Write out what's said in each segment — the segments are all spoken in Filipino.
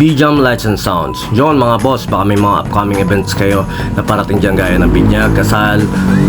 BJAM Lights and Sounds. Yun mga boss, baka may mga upcoming events kayo na parating dyan gaya ng binyag, kasal,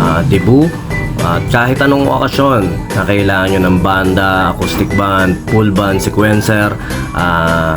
ah, debut, at kahit anong okasyon na kailangan nyo ng banda, acoustic band, full band, sequencer, ah,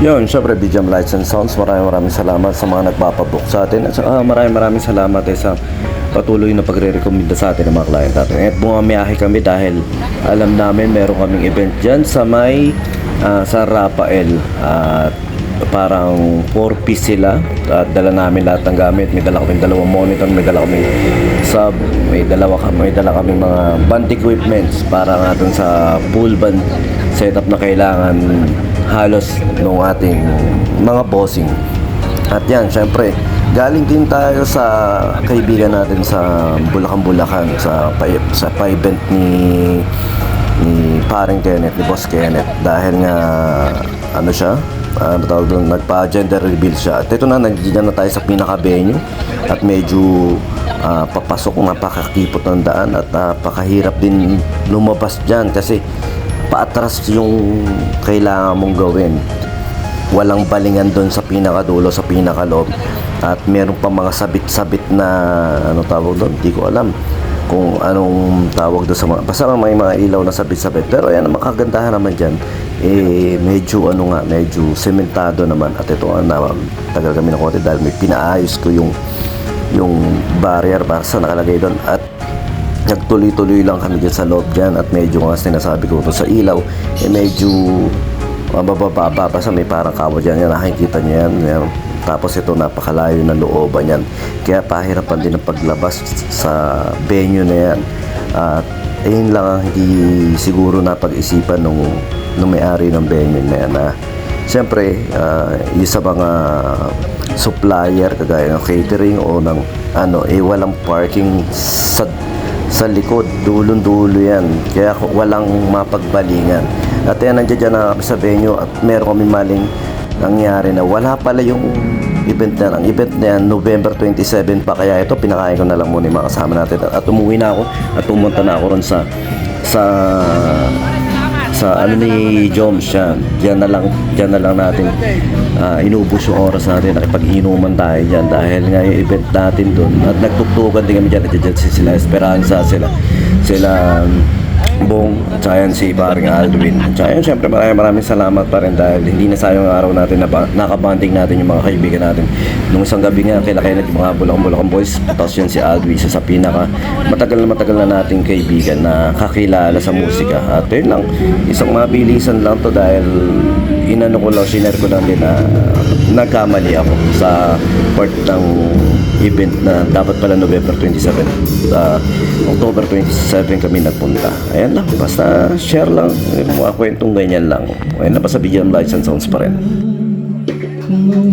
Yun, syempre BGM Lights and Sounds, maraming maraming salamat sa mga nagpapabook sa atin. At saka maraming maraming salamat eh sa patuloy na pagre-recommenda sa atin ng mga client natin. At bumamiyahe kami dahil alam namin meron kaming event dyan sa may ah, sa Rafael. At parang 4 piece sila. At dala namin lahat ng gamit. May dala kami dalawang monitor may dala kami sub may dalawa kami may dala kami mga band equipments para nga sa full band setup na kailangan halos ng ating mga bossing. At yan syempre galing din tayo sa kaibigan natin sa Bulacan Bulacan sa sa pa-event ni ni paring Kenneth, ni Boss Kenneth. Dahil nga ano siya ano tawag doon, nagpa-gender reveal siya. At ito na, nandiyan na tayo sa pinaka-venue. At medyo ah, papasok, napakakipot ng daan at napakahirap din lumabas dyan. Kasi paatras yung kailangan mong gawin. Walang balingan doon sa pinakadulo, sa pinakaloob. At meron pa mga sabit-sabit na ano tawag doon, hindi ko alam kung anong tawag doon sa mga basta may mga ilaw na sabit-sabit pero yan ang makagandahan naman dyan eh medyo ano nga medyo sementado naman at ito nga na tagal kami ng konti dahil may pinaayos ko yung yung barrier para sa nakalagay doon at nagtuloy-tuloy lang kami dyan sa loob dyan at medyo nga sinasabi ko sa ilaw eh medyo mabababa basta may parang kawa dyan. Yan nakikita nyo yan, yan. tapos ito napakalayo na looban yan. Kaya pahirapan din ang paglabas sa venue na yan. At ayun lang ang hindi siguro napag-isipan nung, nung may-ari ng venue na yan na Siyempre, ah, yung sa mga supplier kagaya ng catering o ng ano, eh walang parking sa sa likod, dulong-dulo yan. Kaya walang mapagbalingan. At yan, nandiyan dyan na sa venue at meron kami maling nangyari na wala pala yung event na Ang event na yan, November 27 pa. Kaya ito, pinakain ko na lang muna yung mga kasama natin. At umuwi na ako at pumunta na ako ron sa sa sa ano ni Joms yan. Diyan na lang, diyan na lang natin ah, inubos yung oras natin. Nakipag-inuman tayo diyan dahil nga yung event natin doon. At nagtuktukan din kami diyan. At diyan sila Esperanza, sila sila Bong, at saka yan si paring Aldwin. At saka yun, syempre maraming maraming salamat pa rin dahil hindi na sayang ang araw natin na ba- nakabanding natin yung mga kaibigan natin. Nung isang gabi nga, kila kayo yung mga Bulacan-Bulacan boys, tapos yun si Aldwin, isa sa pinaka matagal na matagal na nating kaibigan na kakilala sa musika. At yun lang, isang mabilisan lang to dahil inano ko lang, sinare ko lang din na nagkamali ako sa part ng event na dapat pala November 27 sa October 27 kami nagpunta ayan lang basta share lang yung mga kwentong ganyan lang. Ayan na pa sa Bigyan Lights and Sounds pa rin. Wala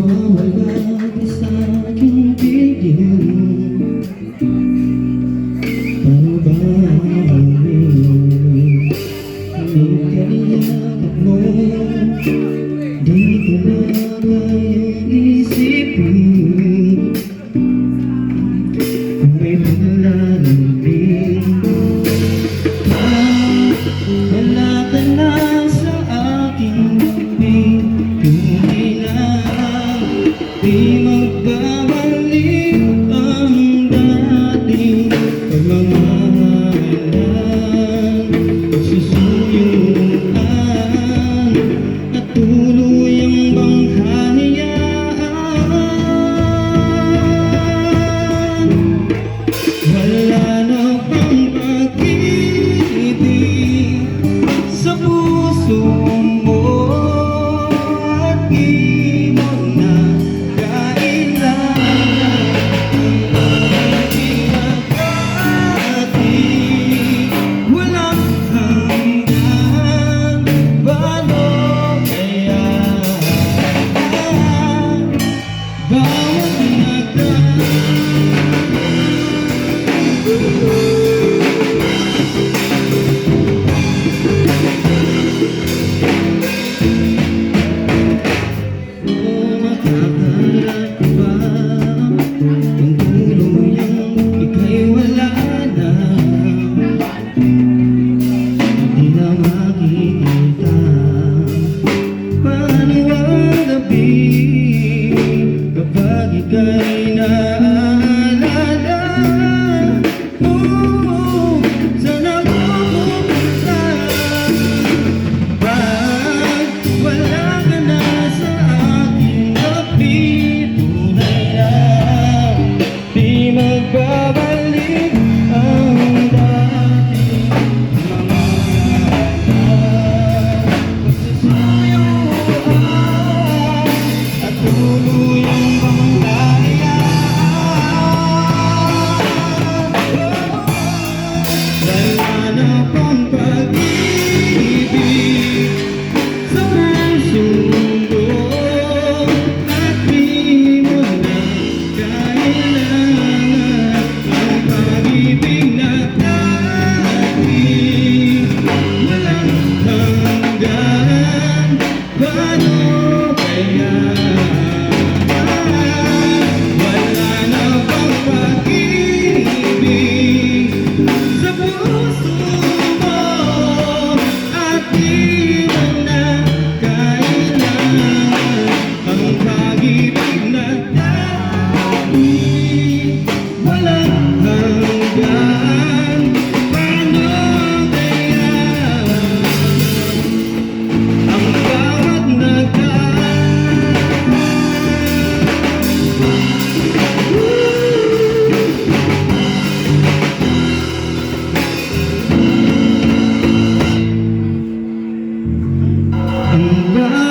magbabalik. 你能